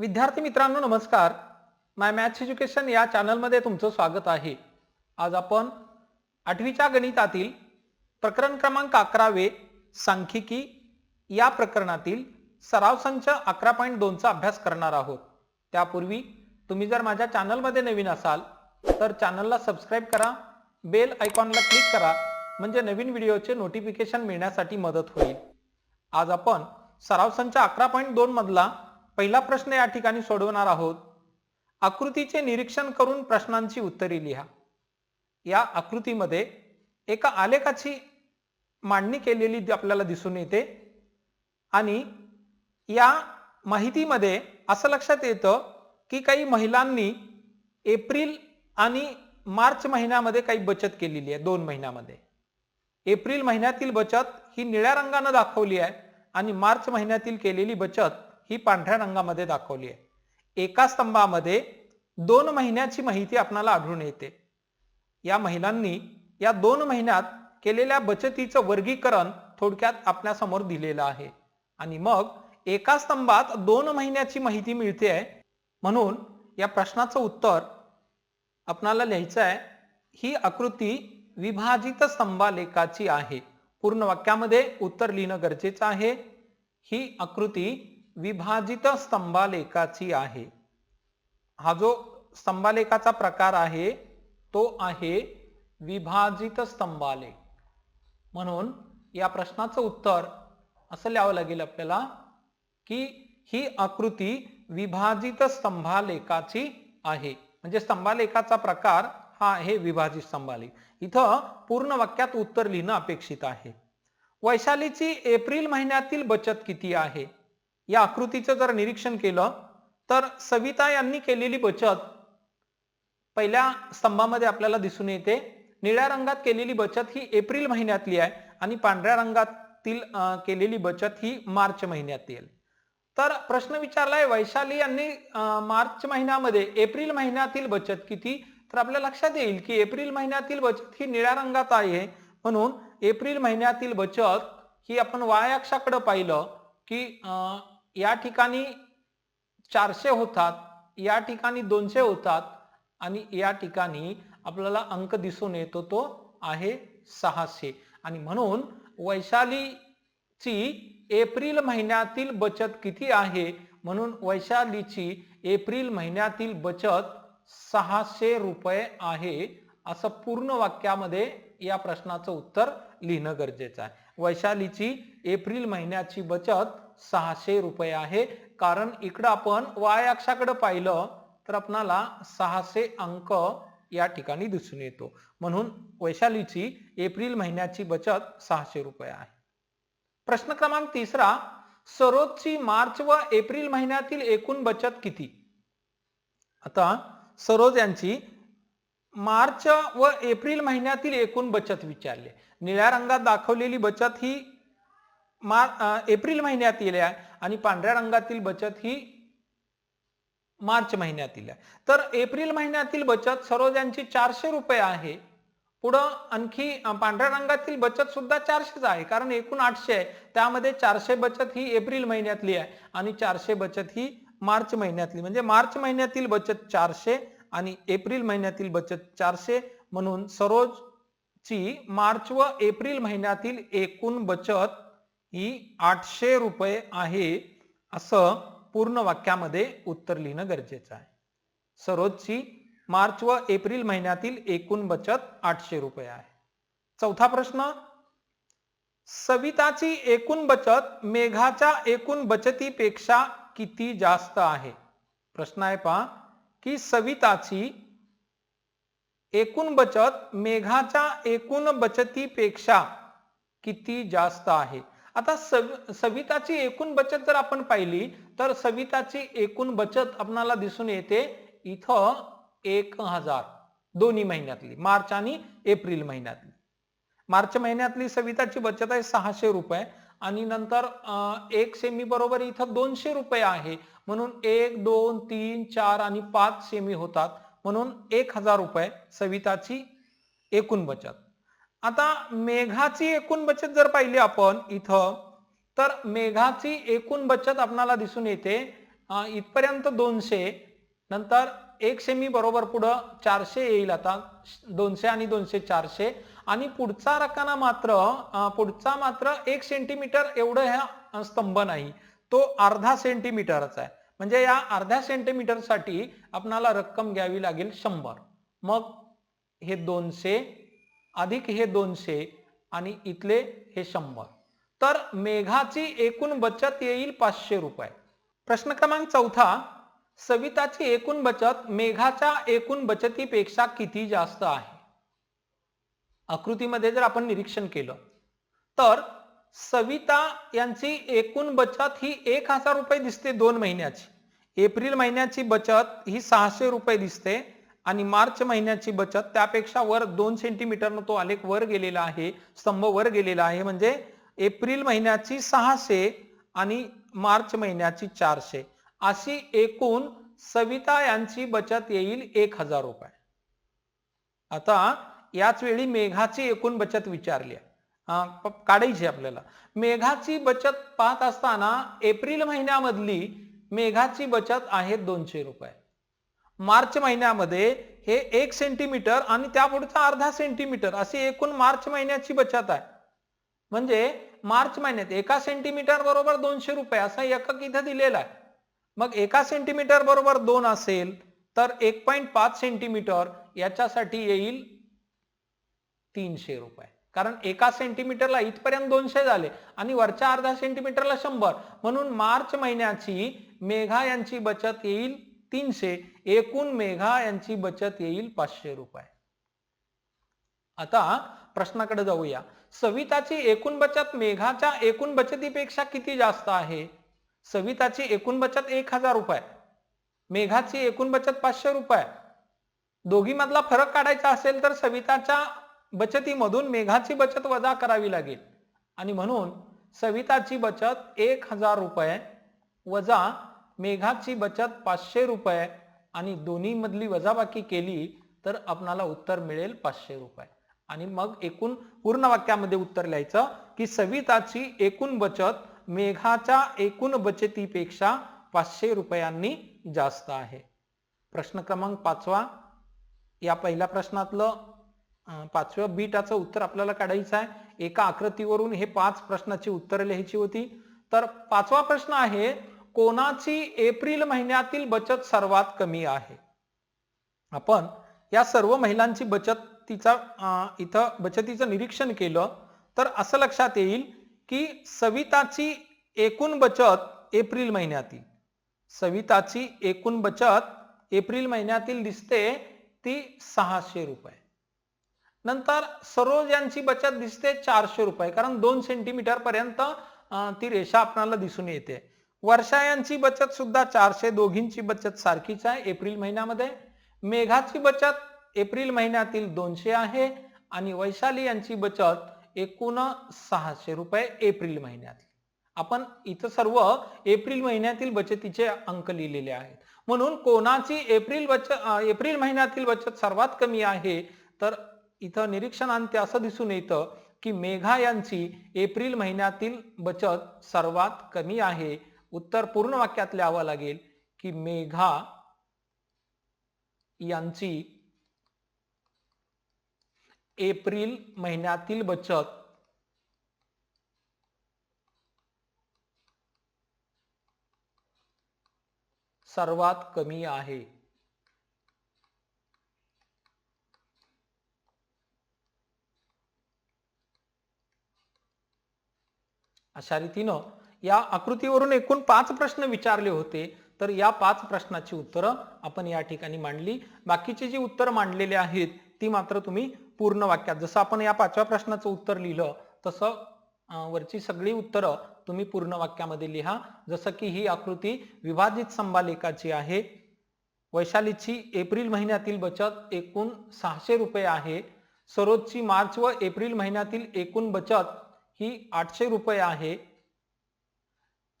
विद्यार्थी मित्रांनो नमस्कार. माय मॅथ्स एज्युकेशन या चॅनलमध्ये तुमचं स्वागत आहे. आज आपण आठवीच्या गणितातील प्रकरण क्रमांक अकरावे सांख्यिकी या प्रकरणातील सराव संच अकरा पॉईंट दोनचा अभ्यास करणार आहोत. त्यापूर्वी तुम्ही जर माझ्या चॅनलमध्ये नवीन असाल तर चॅनलला सबस्क्राईब करा बेल आयकॉनला क्लिक करा म्हणजे नवीन व्हिडिओचे नोटिफिकेशन मिळण्यासाठी मदत होईल. आज आपण सराव संच अकरा पॉईंट दोन मधला पहिला प्रश्न या ठिकाणी सोडवणार आहोत. आकृतीचे निरीक्षण करून प्रश्नांची उत्तरे लिहा. या आकृतीमध्ये एका आलेखाची मांडणी केलेली आपल्याला दिसून येते. आणि या माहितीमध्ये असं लक्षात येतं की काही महिलांनी एप्रिल आणि मार्च महिन्यामध्ये काही बचत केलेली आहे दोन महिन्यामध्ये. एप्रिल महिन्यातील बचत ही निळ्या रंगानं दाखवली आहे आणि मार्च महिन्यातील केलेली बचत ही पांढऱ्या रंगामध्ये दाखवली आहे. एका स्तंभामध्ये दोन महिन्याची माहिती आपणाला आढळून येते. या महिलांनी या दोन महिन्यात केलेल्या बचतीचं वर्गीकरण थोडक्यात आपल्यासमोर दिलेलं आहे. आणि मग एका स्तंभात दोन महिन्याची माहिती मिळते आहे. म्हणून या प्रश्नाचं उत्तर आपणाला लिहायचं आहे. ही आकृती विभाजित स्तंभालेखाची आहे. पूर्ण वाक्यामध्ये उत्तर लिहिणं गरजेचं आहे. ही आकृती विभाजित स्तंभालेखाची आहे. हा जो स्तंभालेखाचा प्रकार आहे तो आहे विभाजित स्तंभालेख. म्हणून या प्रश्नाचं उत्तर असं लिहावं लागेल आपल्याला की ही आकृती विभाजित स्तंभालेखाची आहे. म्हणजे स्तंभालेखाचा प्रकार हा आहे विभाजित स्तंभालेख. इथं पूर्ण वाक्यात उत्तर लिहिणं अपेक्षित आहे. वैशालीची एप्रिल महिन्यातील बचत किती आहे? या आकृतीचं जर निरीक्षण केलं तर सविता यांनी केलेली बचत पहिल्या स्तंभामध्ये आपल्याला दिसून येते. निळ्या रंगात केलेली बचत ही एप्रिल महिन्यातली आहे आणि पांढऱ्या रंगातील केलेली बचत ही मार्च महिन्यात येईल तर प्रश्न विचारलाय वैशाली यांनी मार्च महिन्यामध्ये एप्रिल महिन्यातील बचत किती? तर आपल्या लक्षात येईल की एप्रिल महिन्यातील बचत ही निळ्या रंगात आहे. म्हणून एप्रिल महिन्यातील बचत ही आपण वाय अक्षाकडे पाहिलं की या ठिकाणी चारशे होतात या ठिकाणी दोनशे होतात आणि या ठिकाणी आपल्याला अंक दिसून येतो तो आहे सहाशे. आणि म्हणून वैशालीची एप्रिल महिन्यातील बचत किती आहे? म्हणून वैशालीची एप्रिल महिन्यातील बचत सहाशे रुपये आहे असं पूर्ण वाक्यामध्ये या प्रश्नाचं उत्तर लिहिणं गरजेचं आहे. वैशालीची एप्रिल महिन्याची बचत सहाशे रुपये आहे. कारण इकडं आपण वाय अक्षाकडे पाहिलं तर आपणाला सहाशे अंक या ठिकाणी दिसून येतो. म्हणून वैशालीची एप्रिल महिन्याची बचत सहाशे रुपये आहे. प्रश्न क्रमांक तिसरा सरोजची मार्च व एप्रिल महिन्यातील एकूण बचत किती? आता सरोज यांची मार्च व एप्रिल महिन्यातील एकूण बचत विचारली. निळ्या रंगात दाखवलेली बचत ही मार अं, एप्रिल महिन्यातील आहे आणि पांढऱ्या रंगातील बचत ही मार्च महिन्यातील आहे तर एप्रिल महिन्यातील बचत सरोज यांची चारशे रुपये आहे. पुढं आणखी पांढऱ्या रंगातील बचत सुद्धा चारशेच आहे. कारण एकूण आठशे आहे. त्यामध्ये चारशे बचत ही एप्रिल महिन्यातली आहे आणि चारशे बचत ही मार्च महिन्यातली. म्हणजे मार्च महिन्यातील बचत चारशे आणि एप्रिल महिन्यातील बचत चारशे. म्हणून सरोजची मार्च व एप्रिल महिन्यातील एकूण बचत ही आठशे रुपये आहे असं पूर्ण वाक्यामध्ये उत्तर लिहिणं गरजेचं आहे. सरोजची मार्च व एप्रिल महिन्यातील एकूण बचत आठशे रुपये आहे. चौथा प्रश्न सविताची एकूण बचत मेघाच्या एकूण बचतीपेक्षा किती जास्त आहे? प्रश्न आहे पहा की सविताची एकूण बचत मेघाच्या एकूण बचतीपेक्षा किती जास्त आहे? आता सव- सविताची एकूण बचत जर आपण पाहिली तर सविताची एकूण बचत आपणाला दिसून येते इथं एक हजार दोन्ही महिन्यातली मार्च आणि एप्रिल महिन्यातली. मार्च महिन्यातली सविताची बचत आहे सहाशे रुपये आणि नंतर एक सेमी बरोबर इथं दोनशे रुपये आहे. म्हणून एक दोन तीन चार आणि पाच सेमी होतात. म्हणून एक हजार रुपये सविताची एकूण बचत. आता मेघाची एकूण बचत जर पाहिली आपण इथं तर मेघाची एकूण बचत आपणाला दिसून येते इथपर्यंत दोनशे नंतर एक सेमी बरोबर पुढं चारशे येईल आता दोनशे आणि दोनशे चारशे आणि पुढचा रकाना मात्र पुढचा मात्र एक सेंटीमीटर एवढं ह्या स्तंभ नाही तो अर्धा सेंटीमीटरचा आहे. म्हणजे या अर्ध्या सेंटीमीटरसाठी आपणाला रक्कम घ्यावी लागेल शंभर. मग हे दोनशे अधिक हे दोनशे आणि इथले हे शंभर. तर मेघाची एकूण बचत येईल पाचशे रुपये. प्रश्न क्रमांक चौथा सविताची एकूण बचत मेघाच्या एकूण बचतीपेक्षा किती जास्त आहे? आकृतीमध्ये जर आपण निरीक्षण केलं तर सविता यांची एकूण बचत ही एक हजार रुपये दिसते दोन महिन्याची. एप्रिल महिन्याची बचत ही सहाशे रुपये दिसते. आणि मार्च महिन्याची बचत त्यापेक्षा वर दोन सेंटीमीटरनं तो आलेख वर गेलेला आहे स्तंभ वर गेलेला आहे म्हणजे एप्रिल महिन्याची सहाशे आणि मार्च महिन्याची चारशे. अशी एकूण सविता यांची बचत येईल एक हजार रुपये. आता याच वेळी मेघाची एकूण बचत विचारली आहे. काढायची आपल्याला. मेघाची बचत पाहत असताना एप्रिल महिन्यामधली मेघाची बचत आहे दोनशे रुपये. मार्च महिन्यामध्ये हे एक सेंटीमीटर आणि त्या पुढचा अर्धा सेंटीमीटर अशी एकूण मार्च महिन्याची बचत आहे. म्हणजे मार्च महिन्यात एका सेंटीमीटर बरोबर दोनशे रुपये असा एकक इथं दिलेला आहे. मग एका सेंटीमीटर बरोबर दोन असेल तर एक पॉईंट पाच सेंटीमीटर याच्यासाठी येईल तीनशे रुपये. कारण एका सेंटीमीटरला इथपर्यंत दोनशे झाले आणि वरच्या अर्धा सेंटीमीटरला शंभर. म्हणून मार्च महिन्याची मेघा यांची बचत येईल तीनशे एकूण मेघा यांची बचत येईल पाचशे रुपये. आता प्रश्नाकडे जाऊया. सविताची एकूण बचत मेघाच्या एकूण बचतीपेक्षा किती जास्त आहे? सविताची एकूण बचत एक हजार रुपये. मेघाची एकूण बचत पाचशे रुपये. दोघी मधला फरक काढायचा असेल तर सविताच्या बचतीमधून मेघाची बचत वजा करावी लागेल. आणि म्हणून सविताची बचत एक हजार रुपये वजा मेघाची बचत पाचशे रुपये आणि दोन्ही मधली वजाबाकी केली तर आपणाला उत्तर मिळेल पाचशे रुपये. आणि मग एकूण पूर्ण वाक्यामध्ये उत्तर लिहायचं की सविताची एकूण बचत मेघाच्या एकूण बचतीपेक्षा पाचशे रुपयांनी जास्त आहे. प्रश्न क्रमांक पाचवा. या पहिल्या प्रश्नातलं पाचव्या बीटाचं उत्तर आपल्याला काढायचं आहे. एका आकृतीवरून हे पाच प्रश्नाची उत्तरं लिहायची होती. तर पाचवा प्रश्न आहे कोणाची एप्रिल महिन्यातील बचत सर्वात कमी आहे? आपण या सर्व महिलांची बचत तिचा इथं बचतीचं निरीक्षण केलं तर असं लक्षात येईल की सविताची एकूण बचत एप्रिल महिन्यातील. सविताची एकूण बचत एप्रिल महिन्यातील दिसते ती सहाशे रुपये. नंतर सरोज यांची बचत दिसते चारशे रुपये कारण दोन सेंटीमीटर पर्यंत ती रेषा आपणाला दिसून येते. वर्षा यांची बचत सुद्धा चारशे दोघींची बचत सारखीच आहे एप्रिल महिन्यामध्ये. मेघाची बचत एप्रिल महिन्यातील दोनशे आहे आणि वैशाली यांची बचत एकूण सहाशे रुपये एप्रिल महिन्यात. आपण इथं सर्व एप्रिल महिन्यातील बचतीचे अंक लिहिलेले आहेत. म्हणून कोणाची एप्रिल बचत एप्रिल महिन्यातील बचत सर्वात कमी आहे? तर इथं निरीक्षणांती असं दिसून येतं की मेघा यांची एप्रिल महिन्यातील बचत सर्वात कमी आहे. उत्तर पूर्ण वाक्यात लिहावं लागेल की मेघा यांची एप्रिल महिन्यातील बचत. सर्वात कमी आहे. अशा रीतीनं या आकृतीवरून एकूण पाच प्रश्न विचारले होते तर या पाच प्रश्नाची उत्तरं आपण या ठिकाणी मांडली. बाकीची जी उत्तरं मांडलेली आहेत ती मात्र तुम्ही पूर्ण वाक्यात जसं आपण या पाचव्या प्रश्नाचं उत्तर लिहिलं तसं वरची सगळी उत्तरं तुम्ही पूर्ण वाक्यामध्ये लिहा. जसं की ही आकृती विभाजित संभालेखाची आहे वैशालीची एप्रिल महिन्यातील बचत एकूण सहाशे रुपये आहे. सरोजची मार्च व एप्रिल महिन्यातील एकूण बचत ही आठशे रुपये आहे.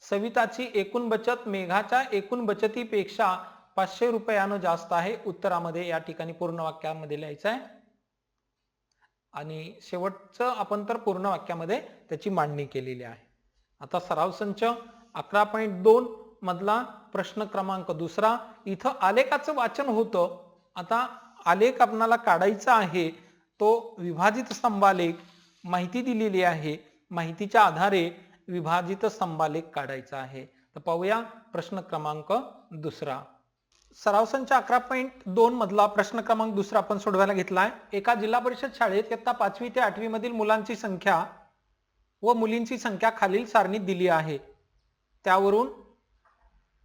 सविताची एकूण बचत मेघाच्या एकूण बचतीपेक्षा पाचशे रुपयानं जास्त आहे. उत्तरामध्ये या ठिकाणी पूर्ण वाक्यामध्ये लिहायचं आहे आणि शेवटचं आपण तर पूर्ण वाक्यामध्ये त्याची मांडणी केलेली आहे. आता सराव संच अकरा पॉईंट दोन मधला प्रश्न क्रमांक दुसरा. इथं आलेखाचं वाचन होतं. आता आलेख आपणाला काढायचा आहे. तो विभाजित स्तंभालेख माहिती दिलेली आहे. माहितीच्या आधारे विभाजित स्तंभालेख काढायचा आहे. तर पाहूया प्रश्न क्रमांक दुसरा. सराव संच अकरा पॉईंट दोन मधला प्रश्न क्रमांक दुसरा आपण सोडवायला घेतलाय. एका जिल्हा परिषद शाळेत इयत्ता पाचवी ते आठवी मधील मुलांची संख्या व मुलींची संख्या खालील सारणीत दिली आहे. त्यावरून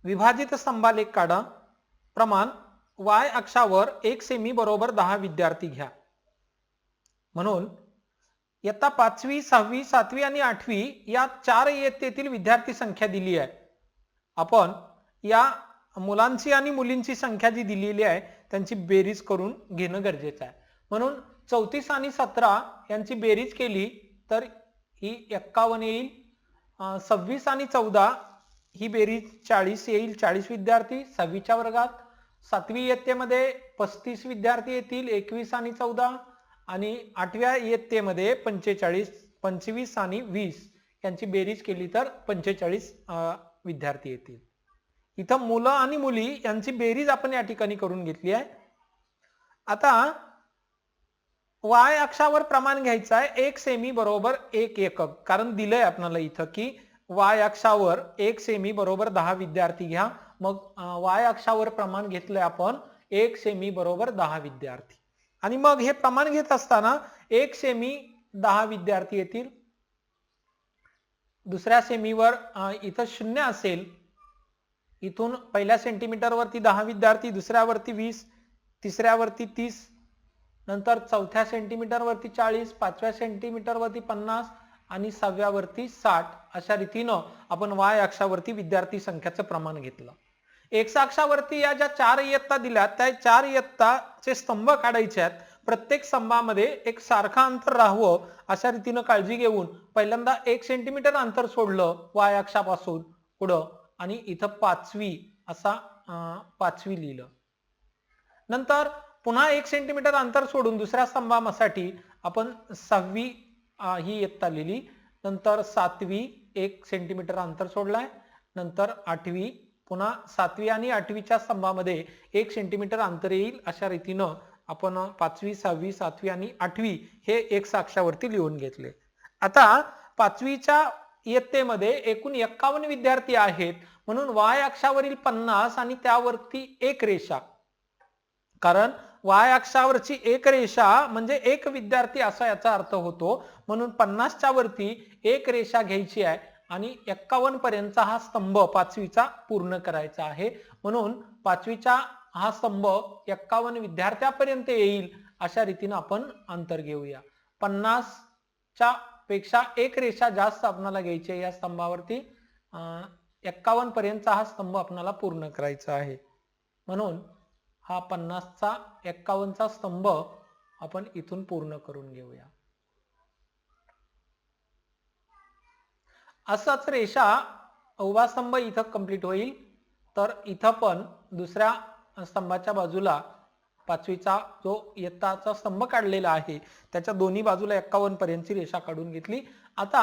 विभाजित स्तंभालेख काढा. प्रमाण वाय अक्षावर एक सेमी बरोबर दहा विद्यार्थी घ्या. म्हणून इयत्ता पाचवी सहावी सातवी आणि आठवी या चार इयत्तेतील विद्यार्थी संख्या दिली आहे. आपण या मुलांची आणि मुलींची संख्या जी दिलेली आहे त्यांची बेरीज करून घेणं गरजेचं आहे. म्हणून चौतीस आणि सतरा यांची बेरीज केली तर ही एक्कावन्न येईल. सव्वीस आणि चौदा ही बेरीज चाळीस येईल. चाळीस विद्यार्थी सहावीच्या वर्गात. सातवी इयत्तेमध्ये पस्तीस विद्यार्थी येतील. एकवीस आणि चौदा. आणि आठव्या इयत्तेमध्ये पंचेचाळीस पंचवीस आणि वीस यांची बेरीज केली तर पंचेचाळीस विद्यार्थी येतील. इथं मुलं आणि मुली यांची बेरीज आपण या ठिकाणी करून घेतली आहे. आता वाय अक्षावर प्रमाण घ्यायचं आहे. एक सेमी बरोबर एक एकक. कारण दिलंय आपल्याला इथं की वाय अक्षावर एक सेमी बरोबर दहा विद्यार्थी घ्या. मग वाय अक्षावर प्रमाण घेतलंय आपण एक सेमी बरोबर दहा विद्यार्थी. आणि मग हे प्रमाण घेत असताना एक सेमी दहा विद्यार्थी येतील. दुसऱ्या सेमीवर इथं शून्य असेल. इथून पहिल्या सेंटीमीटरवरती दहा विद्यार्थी दुसऱ्यावरती वीस तिसऱ्यावरती तीस नंतर चौथ्या सेंटीमीटरवरती चाळीस पाचव्या सेंटीमीटरवरती पन्नास आणि सहाव्यावरती साठ अशा रीतीनं आपण वाय अक्षावरती विद्यार्थी संख्याचं प्रमाण घेतलं. एक्साक्षावरती या ज्या चार इयत्ता दिल्या त्या चार इयत्ताचे स्तंभ काढायचे आहेत. प्रत्येक स्तंभामध्ये एक सारखा अंतर राहावं अशा रीतीनं काळजी घेऊन पहिल्यांदा एक सेंटीमीटर अंतर सोडलं वाय अक्षापासून पुढं आणि इथं पाचवी असा पाचवी लिहिलं. नंतर पुन्हा एक सेंटीमीटर अंतर सोडून दुसऱ्या स्तंभासाठी आपण सहावी ही इयत्ता लिहिली. नंतर सातवी एक सेंटीमीटर अंतर सोडलाय. नंतर आठवी पुन्हा सातवी आणि आठवीच्या स्तंभामध्ये एक सेंटीमीटर अंतर येईल अशा रीतीनं आपण पाचवी सहावी सातवी आणि आठवी हे एक साक्षावरती लिहून घेतले. आता पाचवीच्या इयत्तेमध्ये एकूण एक्कावन्न विद्यार्थी आहेत. म्हणून वाय अक्षावरील पन्नास आणि त्यावरती एक रेषा. कारण वाय अक्षावरची एक रेषा म्हणजे एक विद्यार्थी असा याचा अर्थ होतो. म्हणून पन्नासच्या वरती एक रेषा घ्यायची आहे. आणि एक्कावन्न पर्यंतचा हा स्तंभ पाचवीचा पूर्ण करायचा आहे. म्हणून पाचवीचा हा स्तंभ एक्कावन्न विद्यार्थ्यापर्यंत येईल अशा रीतीनं आपण अंतर घेऊया. पन्नासच्या पेक्षा एक रेषा जास्त आपणाला घ्यायची आहे या स्तंभावरती एक्कावन्न पर्यंतचा हा स्तंभ आपणाला पूर्ण करायचा आहे. म्हणून हा पन्नासचा एक्कावन्नचा स्तंभ आपण इथून पूर्ण करून घेऊया. असाच रेषा उभा स्तंभ इथं कंप्लीट होईल. तर इथं पण दुसऱ्या स्तंभाच्या बाजूला पाचवीचा जो इयत्ताचा स्तंभ काढलेला आहे त्याच्या दोन्ही बाजूला एक्कावन्न पर्यंतची रेषा काढून घेतली. आता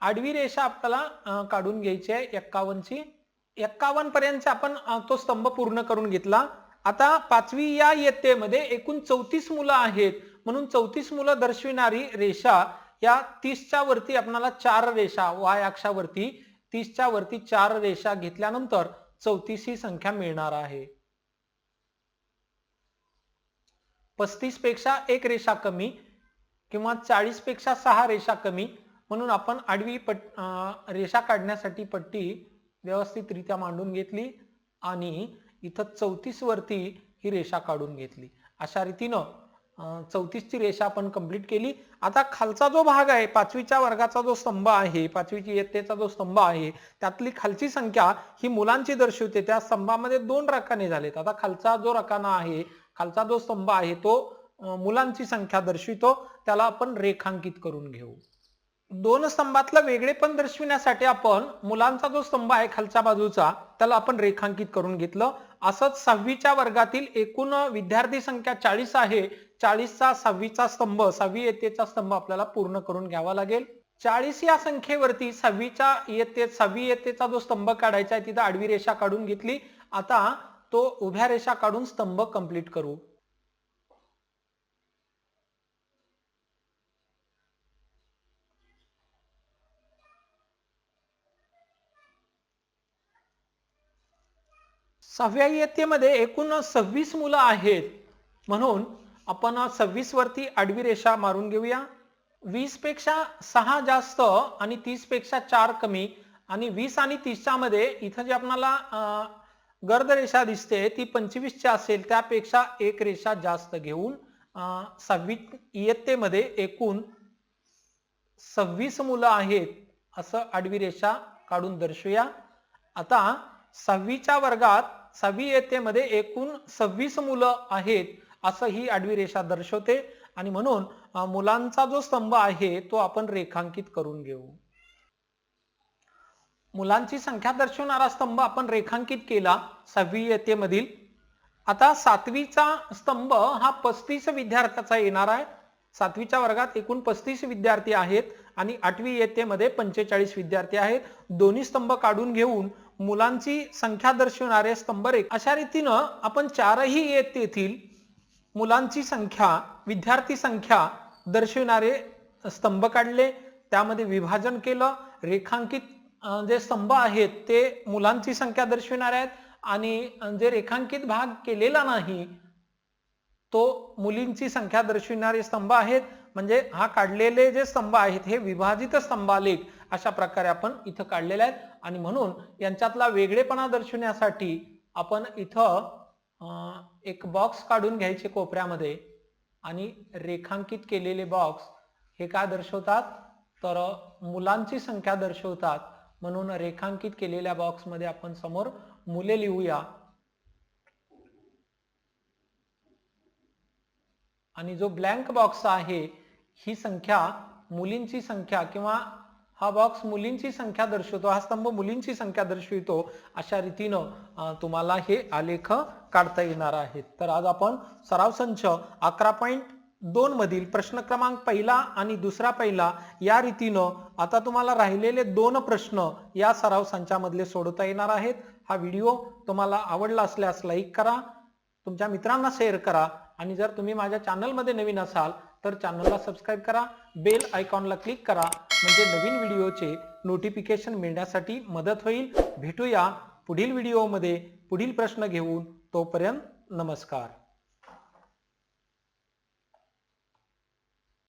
आडवी रेषा आपल्याला काढून घ्यायची आहे एक्कावन्नची. एक्कावन्न पर्यंतचा आपण तो स्तंभ पूर्ण करून घेतला. आता पाचवी या इयत्तेमध्ये एकूण चौतीस मुलं आहेत. म्हणून चौतीस मुलं दर्शविणारी रेषा या तीसच्या वरती आपणाला चार रेषा वाय अक्षावरती तीसच्या वरती चार रेषा घेतल्यानंतर चौतीस ही संख्या मिळणार आहे. पस्तीसपेक्षा एक रेषा कमी किंवा चाळीसपेक्षा सहा रेषा कमी म्हणून आपण आडवी पट रेषा काढण्यासाठी पट्टी व्यवस्थितरित्या मांडून घेतली आणि इथं चौतीस वरती ही रेषा काढून घेतली. अशा रीतीनं चौतीसची रेषा आपण कंप्लीट केली. आता खालचा जो भाग आहे पाचवीच्या वर्गाचा जो स्तंभ आहे पाचवीची इयत्तेचा जो स्तंभ आहे त्यातली खालची संख्या ही मुलांची दर्शवते. त्या स्तंभामध्ये दोन रकाने झालेत. आता खालचा जो रकाना आहे खालचा जो स्तंभ आहे तो मुलांची संख्या दर्शवितो. त्याला आपण रेखांकित करून घेऊ. दोन स्तंभातलं वेगळेपण दर्शविण्यासाठी आपण मुलांचा जो स्तंभ आहे खालच्या बाजूचा त्याला आपण रेखांकित करून घेतलं. असंच सहावीच्या वर्गातील एकूण विद्यार्थी संख्या चाळीस आहे चाळीसचा सहावीचा स्तंभ सहावी येतेचा स्तंभ आपल्याला पूर्ण करून घ्यावा लागेल. चाळीस या संख्येवरती सहावीच्या इयत्तेत सहावी इयत्तेचा जो स्तंभ काढायचा आहे तिथं आडवी रेषा काढून घेतली. आता तो उभ्या रेषा काढून स्तंभ कंप्लीट करू. सहाव्या इयत्तेमध्ये एकूण सव्वीस मुलं आहेत. म्हणून आपण सव्वीस वरती आडवी रेषा मारून घेऊया. वीसपेक्षा सहा जास्त आणि तीसपेक्षा चार कमी आणि वीस आणि तीसच्या मध्ये इथं जे आपणाला गर्द रेषा दिसते ती पंचवीसची असेल त्यापेक्षा एक रेषा जास्त घेऊन सव्वीस इयत्तेमध्ये एकूण सव्वीस मुलं आहेत असं आडवी रेषा काढून दर्शवूया. आता सहावीच्या वर्गात सहावी इयत्तेमध्ये एकूण सव्वीस मुलं आहेत असं ही आडवी रेषा दर्शवते आणि म्हणून मुलांचा जो स्तंभ आहे तो आपण रेखांकित करून घेऊ. मुलांची संख्या दर्शवणारा स्तंभ आपण रेखांकित केला सहावी येतेमधील आता सातवीचा स्तंभ हा पस्तीस विद्यार्थ्याचा येणार आहे. सातवीच्या वर्गात एकूण पस्तीस विद्यार्थी आहेत आणि आठवी येतेमध्ये पंचेचाळीस विद्यार्थी आहेत. दोन्ही स्तंभ काढून घेऊन मुलांची संख्या दर्शवणारे स्तंभ रेख अशा रीतीनं आपण चारही इयत्तेतील मुलांची संख्या विद्यार्थी संख्या दर्शविणारे स्तंभ काढले. त्यामध्ये विभाजन केलं. रेखांकित जे स्तंभ आहेत ते मुलांची संख्या दर्शविणारे आहेत. आणि जे रेखांकित भाग केलेला नाही तो मुलींची संख्या दर्शविणारे स्तंभ आहेत. म्हणजे हा काढलेले जे स्तंभ आहेत हे विभाजित स्तंभालेख अशा प्रकारे आपण इथं काढलेले आहेत. आणि म्हणून यांच्यातला वेगळेपणा दर्शविण्यासाठी आपण इथं एक बॉक्स काढून घ्यायचे कोपऱ्यामध्ये आणि रेखांकित केलेले बॉक्स हे काय दर्शवतात? तर मुलांची संख्या दर्शवतात. म्हणून रेखांकित केलेल्या बॉक्समध्ये आपण समोर मुले लिहूया. आणि जो ब्लँक बॉक्स आहे ही संख्या मुलींची संख्या किंवा हा बॉक्स मुलींची संख्या दर्शवतो हा स्तंभ मुलींची संख्या दर्शवितो अशा रीतीनं तुम्हाला हे आलेख काढता येणार आहेत. तर आज आपण सराव संच अकरा पॉईंट दोन मधील प्रश्न क्रमांक पहिला आणि दुसरा पहिला या रीतीनं आता तुम्हाला राहिलेले दोन प्रश्न या सराव संचामधले सोडवता येणार आहेत. हा व्हिडिओ तुम्हाला आवडला असल्यास लाईक करा तुमच्या मित्रांना शेअर करा आणि जर तुम्ही माझ्या चॅनलमध्ये नवीन असाल तर चॅनलला सबस्क्राईब करा बेल आयकॉनला क्लिक करा म्हणजे नवीन व्हिडिओचे नोटिफिकेशन मिळण्यासाठी मदत होईल. भेटूया पुढील व्हिडिओमध्ये. पुढील प्रश्न घेऊन तोपर्यंत नमस्कार.